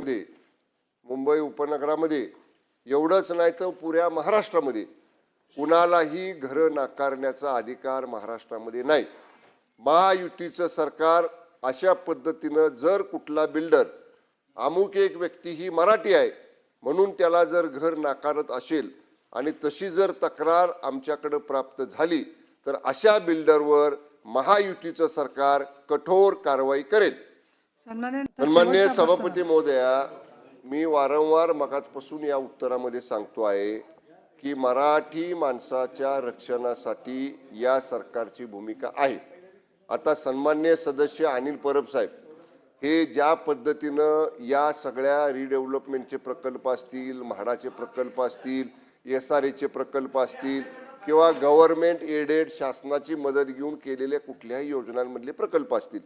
मुंबई उपनगरामध्ये एवढंच नाही तर पुऱ्या महाराष्ट्रामध्ये. कुणालाही घरं नाकारण्याचा अधिकार महाराष्ट्रामध्ये नाही. महायुतीचं सरकार अशा पद्धतीनं जर कुठला बिल्डर अमुक एक व्यक्ती ही मराठी आहे म्हणून त्याला जर घर नाकारत असेल आणि तशी जर तक्रार आमच्याकडं प्राप्त झाली तर अशा बिल्डरवर महायुतीचं सरकार कठोर कारवाई करेल. सन्मान्य प्रश्न. सभापती महोदया मी वारंवार मगाचपासून या उत्तरामध्ये सांगतो आहे की मराठी माणसाच्या रक्षणासाठी या सरकारची भूमिका आहे आता सन्मान्य सदस्य अनिल परब साहेब हे ज्या पद्धतीनं या सगळ्या रिडेव्हलपमेंटचे प्रकल्प असतील म्हाडाचे प्रकल्प असतील एस आर एचे प्रकल्प असतील किंवा गव्हर्नमेंट एडेड शासनाची मदत घेऊन केलेल्या कुठल्याही योजनांमधले प्रकल्प असतील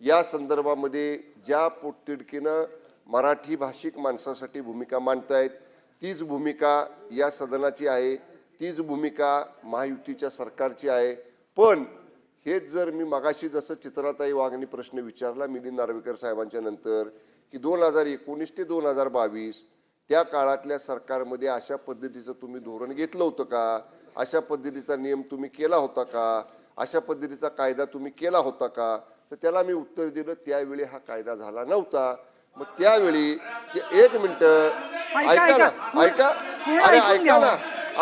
या संदर्भामध्ये ज्या पोटतिडकीनं मराठी भाषिक माणसासाठी भूमिका मांडतायत तीच भूमिका या सदनाची आहे तीच भूमिका महायुतीच्या सरकारची आहे. पण हेच जर मी मगाशी जसं चित्राताई वाघनी प्रश्न विचारला मिलिंद नार्वेकर साहेबांच्या नंतर की दोन हजार एकोणीस ते दोन हजार बावीस त्या काळातल्या सरकारमध्ये अशा पद्धतीचं तुम्ही धोरण घेतलं होतं का? अशा पद्धतीचा नियम तुम्ही केला होता का? अशा पद्धतीचा कायदा तुम्ही केला होता का? तर त्याला मी उत्तर दिलं त्यावेळी हा कायदा झाला नव्हता मग त्यावेळी एक मिनिट ऐका, ऐका ना ऐका. अरे ऐका. ना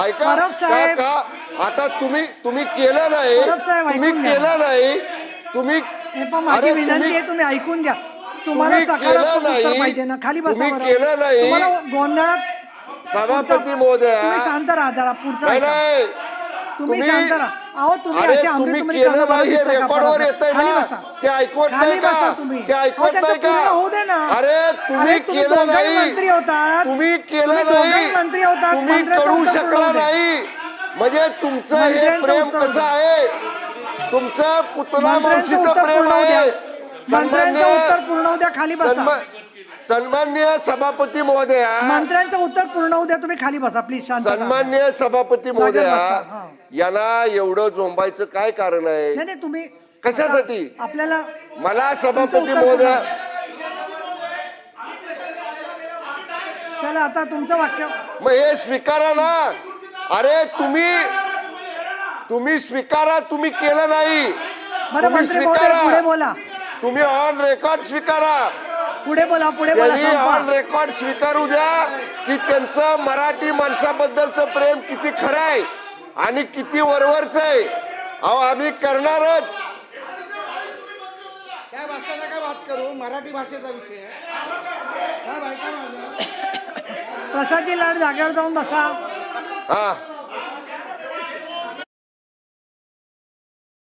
ऐका का. का आता तुम्ही तुम्ही केलं नाही तुम्ही. केलं नाही तुम्ही माझी विनंती आहे तुम्ही ऐकून घ्या तुम्हाला सकारात्मक उत्तर. पाहिजे ना खाली बसा. केलं नाही. गोंधळात सभापती महोदया शांत राहा जरा पुढचा तुम्ही तुम्ही- शांत राहा अहो तुम्ही अरे असे तुम्ही अमृतमणी केलं नाही हे दिसतं का रेकॉर्डवर परत? येतंय खाली ना बसा. ते ऐकवत खाली नाही बसा का तुम्ही. ते अहो, ऐकवत त्याचं नाही पूर्ण का होऊ दे ना. अरे तुम्ही अरे, तुम्ही केलं दोघंही नाही मंत्री होतात. तुम्ही केलं तुम्ही दोघंही नाही मंत्री होतात. तुम्ही मंत्र्याचं करू उत्तर शकला पूर्ण होऊ दे. नाही म्हणजे तुमचं हे मंत्र्यांचं प्रेम उत्तर कसं आहे तुमचं पुतला मंत्र्यांचं मावशीचं उत्तर प्रेम पूर्ण होऊ द्या. आहे मंत्र्यांचं सन्मान्य- उत्तर पूर्ण होऊ द्या खाली बसा सन्मा- सन्मान्य सभापती महोदया. मंत्र्यांचं उत्तर पूर्ण होऊ द्या तुम्ही खाली बसा प्लीज शांत राहा. सन्मान्य सभापती बसा, महोदया हा. यांना एवढं झोंबायचं काय कारण आहे? नाही नाही तुम्ही कशासाठी? आता आपल्याला मला तुमचं सभापती उत्तर महोदया चला आता तुमचं वाक्य. मग हे स्वीकारा ना. अरे तुम्ही तुम्ही स्वीकारा तुम्ही केलं नाही. बरं तुम्ही मंत्री महोदय पुढे बोला. तुम्ही ऑन रेकॉर्ड स्वीकारा. पुढे बोला पुढे बोला त्यांनी ऑन संपवा. रेकॉर्ड स्वीकारू द्या की त्यांचं मराठी माणसाबद्दलचं प्रेम किती खरं आहे आणि किती वरवरच आहे. अहो आम्ही करणारच. साहेब असं नका बात करू. मराठी भाषेचा विषय आहे. साहेब ऐका माझं प्रसादजी लाड जागेवर जाऊन बसा. हा.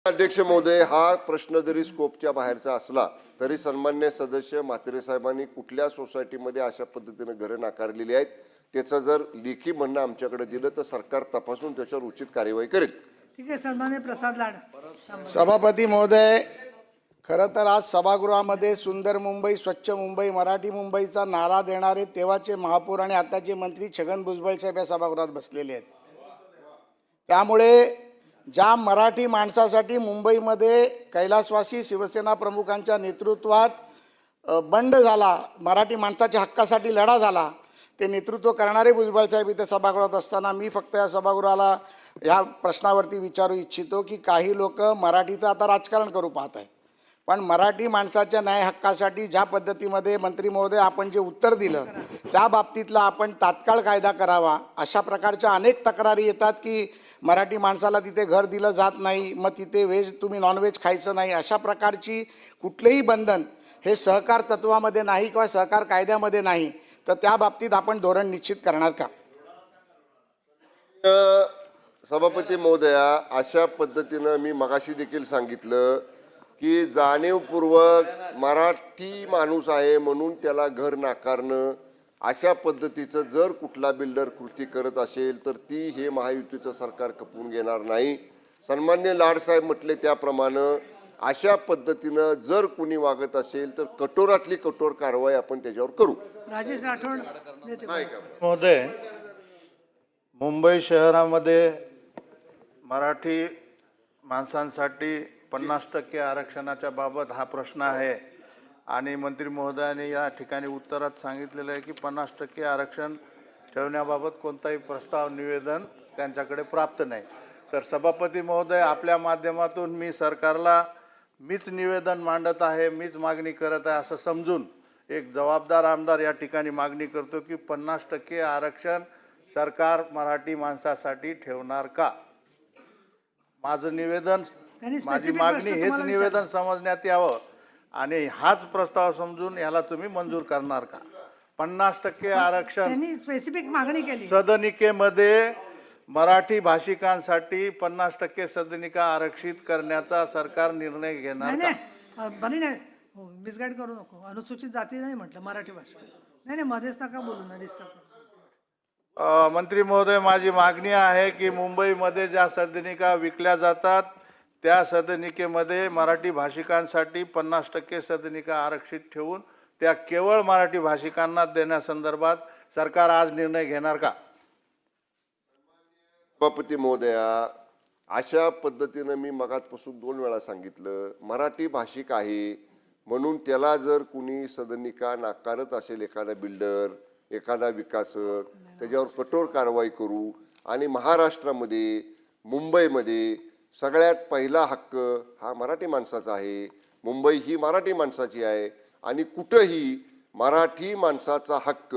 अध्यक्ष महोदय हा प्रश्न जरी स्कोपच्या बाहेरचा असला तरी सन्मान्य सदस्य म्हात्रे साहेबांनी कुठल्या सोसायटीमध्ये अशा पद्धतीने घरं नाकारलेली आहेत त्याचं जर लेखी म्हणणं आमच्याकडे दिलं तर सरकार तपासून त्याच्यावर उचित कार्यवाही करेल ठीक आहे सन्मान्य प्रसाद लाड. सभापती महोदय खरं तर आज सभागृहामध्ये सुंदर मुंबई स्वच्छ मुंबई मराठी मुंबईचा नारा देणारे तेव्हाचे महापौर आणि आताचे मंत्री छगन भुजबळ साहेब या सभागृहात बसलेले आहेत त्यामुळे ज्या मराठी माणसासाठी मुंबईमध्ये कैलासवासी शिवसेना प्रमुखांच्या नेतृत्वात बंड झाला मराठी माणसाच्या हक्कासाठी लढा झाला ते नेतृत्व करणारे भुजबळसाहेब इथे सभागृहात असताना मी फक्त या सभागृहाला या प्रश्नावरती विचारू इच्छितो की काही लोक मराठीचं आता राजकारण करू पाहत आहेत पण मराठी माणसाच्या न्याय हक्कासाठी ज्या पद्धतीमध्ये मंत्री महोदय आपण जे उत्तर दिलं त्या बाबतीतला आपण तात्काळ कायदा करावा. अशा प्रकारच्या अनेक तक्रारी येतात की मराठी माणसाला तिथे घर दिलं जात नाही मग तिथे व्हेज तुम्ही नॉनव्हेज खायचं नाही. अशा प्रकारची कुठलेही बंधन हे सहकार तत्वामध्ये नाही किंवा सहकार कायद्यामध्ये नाही. तर त्या बाबतीत आपण धोरण निश्चित करणार का? सभापती महोदया अशा पद्धतीनं मी मगाशी देखील सांगितलं की जाणीवपूर्वक मराठी माणूस आहे म्हणून त्याला घर नाकारणं अशा पद्धतीचं जर कुठला बिल्डर कृती करत असेल तर ती हे महायुतीचं सरकार खपवून घेणार नाही. सन्मान्य लाडसाहेब म्हटले त्याप्रमाणे अशा पद्धतीनं जर कुणी वागत असेल तर कठोरातली कठोर कारवाई आपण त्याच्यावर करू. राजेश राठोड देते नाही का? महोदय मुंबई शहरामध्ये मराठी माणसांसाठी पन्नास टक्के आरक्षणाच्या बाबत हा प्रश्न आहे. आणि मंत्री महोदयाने या ठिकाणी उत्तरात सांगितलेलं आहे की पन्नास टक्के आरक्षण ठेवण्याबाबत कोणताही प्रस्ताव निवेदन त्यांच्याकडे प्राप्त नाही. तर सभापती महोदय आपल्या माध्यमातून मी सरकारला मीच निवेदन मांडत आहे मीच मागणी करत आहे असं समजून एक जबाबदार आमदार या ठिकाणी मागणी करतो की पन्नास टक्के आरक्षण सरकार मराठी माणसासाठी ठेवणार का? माझं निवेदन त्यांनी माझी specific मागणी प्रश्न हेच तुम्हाला निवेदन समजण्यात यावं आणि हाच प्रस्ताव समजून याला तुम्ही मंजूर करणार का? पन्नास टक्के आरक्षण त्यांनी स्पेसिफिक मागणी केली. सदनिकेमध्ये मराठी भाषिकांसाठी पन्नास टक्के सदनिका आरक्षित करण्याचा सरकार निर्णय घेणार नाही का? अ, बनी नाही हो, मिसगाईड करू नको. अनुसूचित जाती नाही म्हटलं मराठी भाषा. नाही नाही मध्येच नका बोलू ना डिस्टर्ब अ, मंत्री महोदय माझी मागणी आहे की मुंबईमध्ये ज्या सदनिका विकल्या जातात त्या सदनिकेमध्ये मराठी भाषिकांसाठी पन्नास टक्के सदनिका आरक्षित ठेवून त्या केवळ मराठी भाषिकांना देण्यासंदर्भात सरकार आज निर्णय घेणार का? सभापती महोदया अशा पद्धतीनं मी मगाचपासून दोन वेळा सांगितलं मराठी भाषिक आहे म्हणून त्याला जर कुणी सदनिका नाकारत असेल एखादा बिल्डर एखादा विकासक त्याच्यावर कठोर कारवाई करू आणि महाराष्ट्रामध्ये मुंबईमध्ये सगळ्यात पहिला हक्क हा मराठी माणसाचा आहे. मुंबई ही मराठी माणसाची आहे आणि कुठंही मराठी माणसाचा हक्क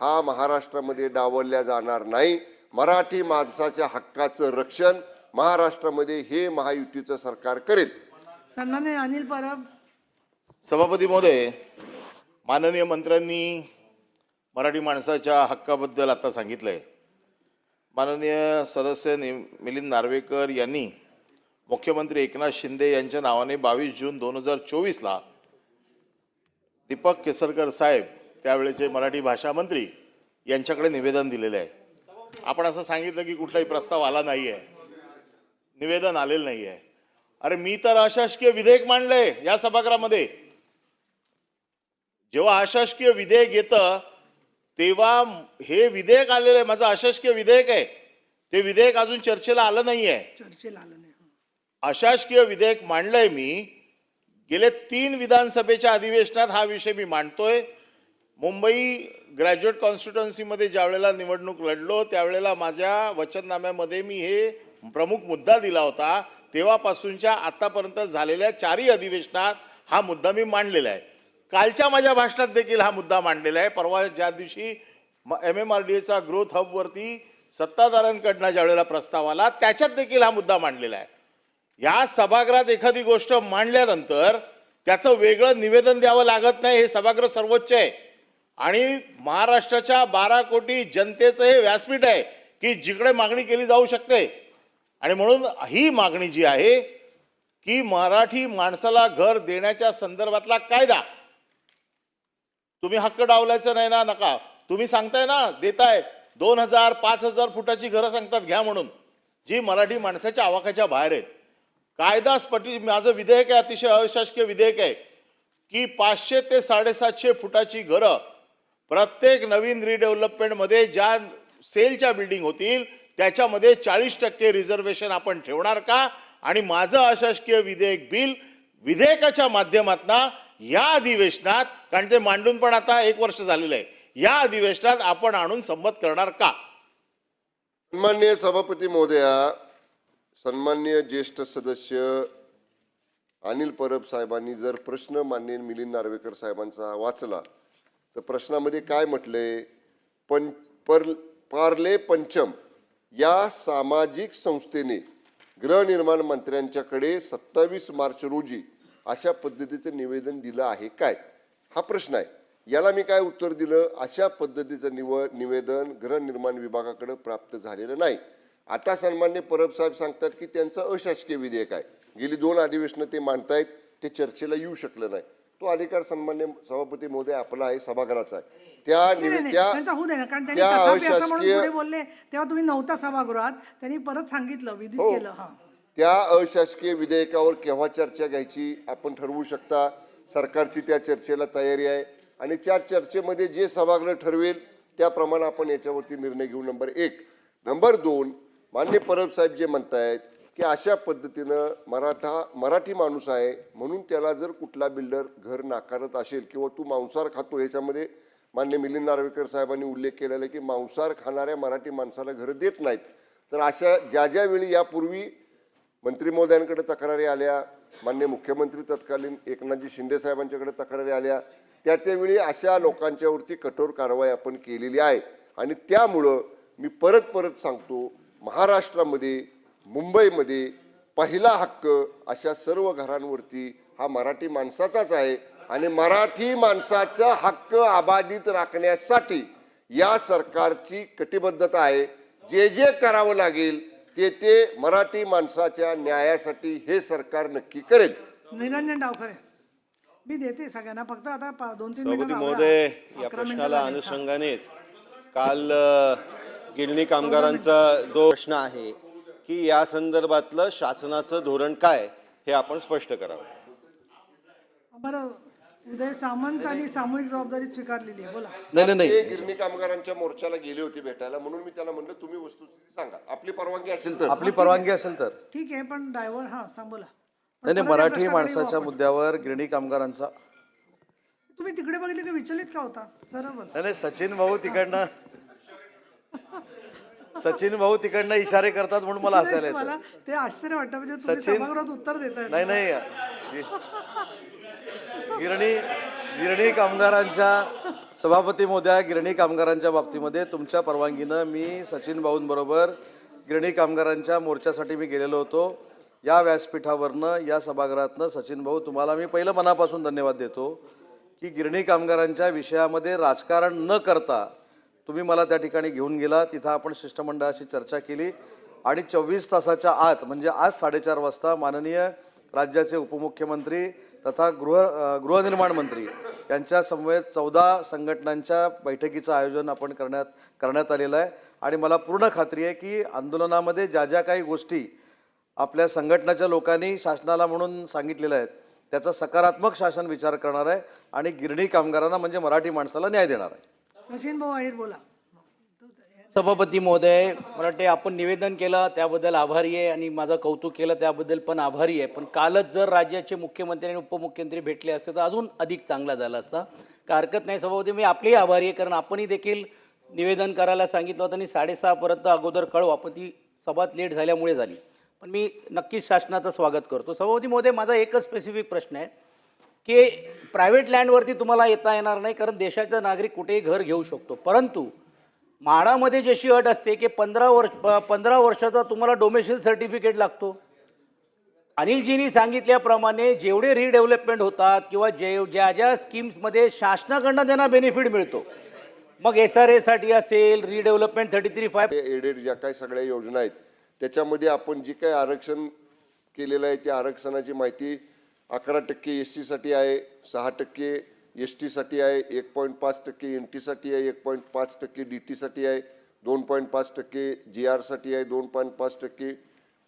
हा महाराष्ट्रामध्ये डावलल्या जाणार नाही. मराठी माणसाच्या हक्काचं रक्षण महाराष्ट्रामध्ये हे महायुतीचं सरकार करेल. सन्मान्य अनिल परब. सभापती महोदय माननीय मंत्र्यांनी मराठी माणसाच्या हक्काबद्दल आता सांगितलंय. माननीय सदस्य नि मिलिंद नार्वेकर यांनी मुख्यमंत्री एकनाथ शिंदे यांच्या नावाने बावीस जून दोन हजार चोवीसला दीपक केसरकर साहेब त्यावेळेचे मराठी भाषा मंत्री यांच्याकडे निवेदन दिलेलं आहे. आपण असं सांगितलं की कुठलाही प्रस्ताव आला नाही आहे निवेदन आलेलं नाही आहे अरे मी तर अशासकीय विधेयक मांडलंय या सभागृहामध्ये. जेव्हा अशासकीय विधेयक येतं तेव्हा हे विधेयक आलेलं आहे. माझं अशासकीय विधेयक आहे. ते विधेयक अजून चर्चेला आलं नाही आहे चर्चेला आलं अशासकीय विधेयक मांडलंय मी गेले तीन विधानसभेच्या अधिवेशनात हा विषय मी मांडतोय. मुंबई ग्रॅज्युएट कॉन्स्टिट्युन्सीमध्ये ज्यावेळेला निवडणूक लढलो त्यावेळेला माझ्या वचननाम्यामध्ये मी हे प्रमुख मुद्दा दिला होता. तेव्हापासूनच्या आत्तापर्यंत झालेल्या चारही अधिवेशनात हा मुद्दा मी मांडलेला आहे. कालच्या माझ्या भाषणात देखील हा मुद्दा मांडलेला आहे. परवा ज्या दिवशी एम एम आर डी एचा ग्रोथ हबवरती सत्ताधाऱ्यांकडनं ज्यावेळेला प्रस्ताव आला त्याच्यात देखील हा मुद्दा मांडलेला आहे. या सभागृहात एखादी गोष्ट मांडल्यानंतर त्याचं वेगळं निवेदन द्यावं लागत नाही हे सभागृह सर्वोच्च आहे. आणि महाराष्ट्राच्या बारा कोटी जनतेचं हे व्यासपीठ आहे की जिकडे मागणी केली जाऊ शकते. आणि म्हणून ही मागणी जी आहे की मराठी माणसाला घर देण्याच्या संदर्भातला कायदा. तुम्ही हक्क डावलायचा नाही ना नका. तुम्ही सांगताय ना देताय. दोन हजार पाच हजार फुटाची घरं सांगतात घ्या म्हणून. जी मराठी माणसाच्या आवाकाच्या बाहेर आहेत. कायदा स्पटी माझं विधेयक आहे अतिशय अशासकीय विधेयक आहे की पाचशे ते साडेसातशे फुटाची घरं प्रत्येक नवीन रिडेव्हलपमेंटमध्ये ज्या सेलच्या बिल्डिंग होतील त्याच्यामध्ये चाळीस टक्के रिझर्वेशन आपण ठेवणार का? आणि माझं अशासकीय विधेयक बिल विधेयकाच्या माध्यमातून या अधिवेशनात कारण ते मांडून पण आता एक वर्ष झालेलं आहे या अधिवेशनात आपण आणून संमत करणार का? सन्मान्य सभापती महोदया सन्मान्य ज्येष्ठ सदस्य अनिल परब साहेबांनी जर प्रश्न मान्य मिलिंद नार्वेकर साहेबांचा वाचला तर प्रश्नामध्ये काय म्हटले? पण पर पार्ले पंचम या सामाजिक संस्थेने गृहनिर्माण मंत्र्यांच्याकडे सत्तावीस मार्च रोजी अशा पद्धतीचं निवेदन दिलं आहे काय? हा प्रश्न आहे. याला मी काय उत्तर दिलं? अशा पद्धतीचं निव निवेदन गृहनिर्माण विभागाकडे प्राप्त झालेलं नाही. आता सन्मान्य परब साहेब सांगतात की त्यांचं अशासकीय विधेयक आहे. गेली दोन अधिवेशनं ते मांडतायत ते चर्चेला येऊ शकलं नाही. तो अधिकार सन्मान्य सभापती महोदय आपला आहे सभागृहाचा आहे. त्या त्यांचा होऊ दे ना कारण त्यांनी त्या तथापि असं म्हणून अशासकीय पुढे बोलले तेव्हा तुम्ही नव्हता सभागृहात त्यांनी परत सांगितलं विधित हो. केलं हा. त्या अशासकीय विधेयकावर केव्हा चर्चा घ्यायची आपण ठरवू शकता. सरकारची त्या चर्चेला तयारी आहे. आणि त्या चर्चेमध्ये जे सभागृह ठरवेल त्याप्रमाणे आपण याच्यावरती निर्णय घेऊ. नंबर एक. नंबर दोन मान्य परबसाहेब जे म्हणतायत की अशा पद्धतीनं मराठा मराठी माणूस आहे म्हणून त्याला जर कुठला बिल्डर घर नाकारत असेल किंवा तू मांसाहार खातो याच्यामध्ये मान्य मिलिंद नार्वेकर साहेबांनी उल्लेख केलेला आहे की मांसाहार खाणाऱ्या मराठी माणसाला घरं देत नाहीत. तर अशा ज्या ज्या वेळी यापूर्वी मंत्री महोदयांकडे तक्रारी आल्या मान्य मुख्यमंत्री तत्कालीन एकनाथजी शिंदे साहेबांच्याकडे तक्रारी आल्या त्या त्यावेळी अशा लोकांच्यावरती कठोर कारवाई आपण केलेली आहे. आणि त्यामुळं मी परत परत सांगतो महाराष्ट्रामध्ये मुंबईमध्ये पहिला हक्क अशा सर्व घरांवरती हा मराठी माणसाचाच आहे आणि मराठी माणसाचा हक्क अबाधित राखण्यासाठी या सरकारची कटिबद्धता आहे जे जे करावं लागेल ते ते मराठी माणसाच्या न्यायासाठी हे सरकार नक्की करेल निरंजन डावखरे मी देते सगळ्यांना फक्त आता दोन तीन सभापती महोदय. या प्रश्नाला. अनुषंगानेच काल गिरणी कामगारांचा जो प्रश्न आहे की या संदर्भातलं शासनाचं धोरण काय हे आपण स्पष्ट करावं. बरं उदय सामंत आणि सामूहिक जबाबदारी स्वीकारलेली आहे. बोला. नाही नाही गिरणी कामगारांच्या मोर्चाला गेले होते भेटायला म्हणून मी त्यांना म्हणलं तुम्ही वस्तुस्थिती सांगा. आपली परवानगी असेल तर. आपली परवानगी असेल तर. ठीक आहे पण ड्रायव्हर हा सांग बोला नाही मराठी माणसाच्या. मुद्द्यावर गिरणी कामगारांचा तुम्ही तिकडे बघितले का विचलित का होता? सरळ नाही नाही सचिन भाऊ तिकडनं सचिन भाऊ तिकडनं इशारे करतात म्हणून मला हसायला मला येतं. ते आश्चर्य वाटतं म्हणजे तुम्ही सचिन- सभागृहात उत्तर देताय. नाही नाही. गिरणी गिरणी कामगारांच्या सभापती मोद्या गिरणी कामगारांच्या बाबतीमध्ये तुमच्या परवानगीनं मी सचिन भाऊंबरोबर गिरणी कामगारांच्या मोर्चासाठी मी गेलेलो होतो. या व्यासपीठावरनं या सभागृहातनं सचिन भाऊ तुम्हाला मी पहिलं मनापासून धन्यवाद देतो की गिरणी कामगारांच्या विषयामध्ये राजकारण न करता तुम्ही मला त्या ठिकाणी घेऊन गेला तिथं आपण शिष्टमंडळाशी चर्चा केली. आणि चोवीस तासाच्या आत म्हणजे आज साडेचार वाजता माननीय राज्याचे उपमुख्यमंत्री तथा गृह गृहनिर्माण मंत्री यांच्या समवेत चौदा संघटनांच्या बैठकीचं आयोजन आपण करण्यात करण्यात आलेलं आहे. आणि मला पूर्ण खात्री आहे की आंदोलनामध्ये ज्या ज्या काही गोष्टी आपल्या संघटनाच्या लोकांनी शासनाला म्हणून सांगितलेल्या आहेत त्याचा सकारात्मक शासन विचार करणार आहे आणि गिरणी कामगारांना म्हणजे मराठी माणसाला न्याय देणार आहे. सचिन भाऊ आहेर बोला. सभापती महोदय मला वाटते आपण निवेदन केलं त्याबद्दल आभारी आहे आणि माझं कौतुक केलं त्याबद्दल पण आभारी आहे. पण कालच जर राज्याचे मुख्यमंत्री आणि उपमुख्यमंत्री भेटले असते तर अजून अधिक चांगला झाला असता. काय हरकत नाही सभापती मी आपलेही आभारी आहे कारण आपणही देखील निवेदन करायला सांगितलं होतं आणि साडेसहापर्यंत अगोदर कळू आपण ती सभात लेट झाल्यामुळे झाली. पण मी नक्कीच शासनाचं स्वागत करतो. सभापती महोदय माझा एकच स्पेसिफिक प्रश्न आहे. की प्रायव्हेट लँडवरती तुम्हाला येता येणार नाही कारण देशाचा नागरिक कुठेही घर घेऊ शकतो. परंतु म्हाडामध्ये जशी अट असते की पंधरा वर्ष पंधरा वर्षाचा तुम्हाला डोमेशियल सर्टिफिकेट लागतो. अनिलजींनी सांगितल्याप्रमाणे जेवढे रिडेव्हलपमेंट होतात किंवा जे ज्या ज्या स्कीम्समध्ये शासनाकडनं त्यांना बेनिफिट मिळतो. मग एस आर एसाठी असेल redevelopment thirty three five added ज्या काही सगळ्या योजना आहेत त्याच्यामध्ये आपण जी काही आरक्षण केलेलं आहे त्या आरक्षणाची माहिती अकरा टक्के एस सीसाठी आहे सहा टक्के एस टीसाठी आहे एक पॉईंट पाच टक्के एन टीसाठी आहे एक पॉईंट पाच टक्के डी टीसाठी आहे दोन पॉईंट पाच टक्के जी आरसाठी आहे दोन पॉईंट पाच टक्के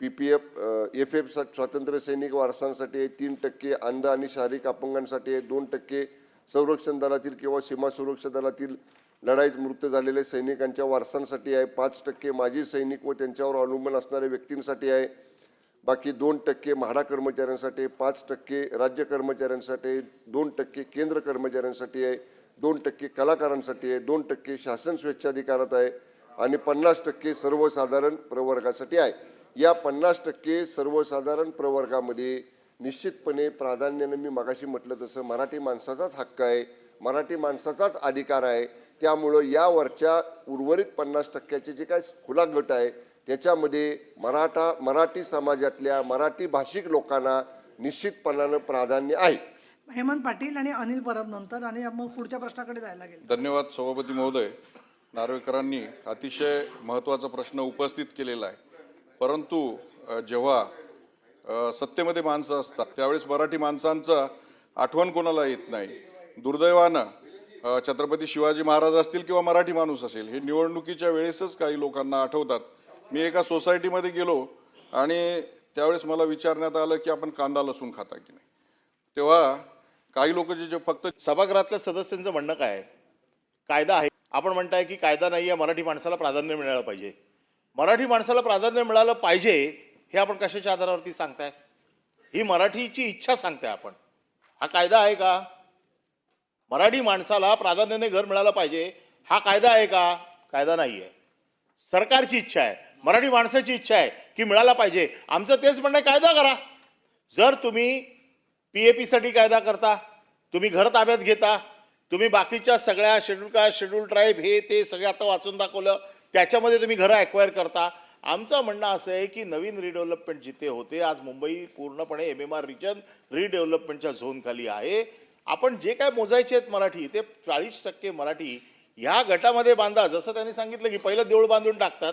P P F F F स्वातंत्र्य सैनिक वारसांसाठी आहे तीन टक्के अंध आणि शारीरिक अपंगांसाठी आहे दोन टक्के संरक्षण दलातील किंवा सीमा सुरक्षा दलातील लढाईत मृत्यू झालेल्या सैनिकांच्या वारसांसाठी आहे पाच टक्के माजी सैनिक व त्यांच्यावर अवलंबून असणाऱ्या व्यक्तींसाठी आहे. बाकी दोन टक्के म्हाडा कर्मचाऱ्यांसाठी पाच टक्के राज्य कर्मचाऱ्यांसाठी दोन टक्के केंद्र कर्मचाऱ्यांसाठी आहे दोन टक्के कलाकारांसाठी आहे दोन टक्के शासन स्वेच्छाधिकारात आहे आणि पन्नास टक्के सर्वसाधारण प्रवर्गासाठी आहे. या पन्नास टक्के सर्वसाधारण प्रवर्गामध्ये निश्चितपणे प्राधान्यानं मी मगाशी म्हटलं तसं मराठी माणसाचाच हक्क आहे मराठी माणसाचाच अधिकार आहे. त्यामुळं यावरच्या उर्वरित पन्नास टक्क्याचे जे काय खुला गट आहे त्याच्यामध्ये मराठा मराठी समाजातल्या मराठी भाषिक लोकांना निश्चितपणानं प्राधान्य आहे. हेमंत पाटील आणि अनिल परब नंतर आणि मग पुढच्या प्रश्नाकडे जायला गेलं धन्यवाद सभापती महोदय. नार्वेकरांनी अतिशय महत्त्वाचा प्रश्न उपस्थित केलेला आहे. परंतु जेव्हा सत्तेमध्ये माणसं असतात त्यावेळेस मराठी माणसांचं आठवण कोणाला येत नाही? दुर्दैवानं छत्रपती शिवाजी महाराज असतील किंवा मराठी माणूस असेल हे निवडणुकीच्या वेळेसच काही लोकांना आठवतात. मी एका सोसायटीमध्ये गेलो आणि त्यावेळेस मला विचारण्यात आलं की आपण कांदा लसूण खाता की नाही. तेव्हा काही लोक जे जे फक्त सभागृहातल्या सदस्यांचं म्हणणं काय आहे? कायदा आहे. आपण म्हणताय की कायदा नाही आहे मराठी माणसाला प्राधान्य मिळालं पाहिजे. मराठी माणसाला प्राधान्य मिळालं पाहिजे हे आपण कशाच्या आधारावरती सांगताय? ही मराठीची इच्छा सांगताय आपण. हा कायदा आहे का? मराठी माणसाला प्राधान्याने घर मिळालं पाहिजे. हा कायदा आहे का? कायदा नाही आहे सरकारची इच्छा आहे. मराठी माणसाची इच्छा आहे की मिळाला पाहिजे. आमचं तेच म्हणणं आहे कायदा करा. जर तुम्ही पी ए पीसाठी कायदा करता तुम्ही घर ताब्यात घेता तुम्ही बाकीच्या सगळ्या शेड्यूल कास्ट शेड्यूल ट्राईब हे ते सगळे आता वाचून दाखवलं त्याच्यामध्ये तुम्ही घरं ॲक्वायर करता. आमचं म्हणणं असं आहे की नवीन रिडेव्हलपमेंट जिथे होते आज मुंबई पूर्णपणे एम एम आर रिजन रिडेव्हलपमेंटच्या झोनखाली आहे. आपण जे काय मोजायचे आहेत मराठी ते चाळीस टक्के मराठी ह्या गटामध्ये बांधा. जसं त्यांनी सांगितलं की पहिलं देऊळ बांधून टाकतात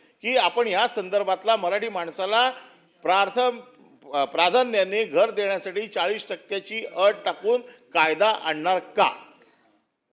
की आपण ह्या संदर्भातला मराठी माणसाला प्रार्थ प्राधान्याने घर देण्यासाठी चाळीस टक्क्याची अट टाकून कायदा आणणार का?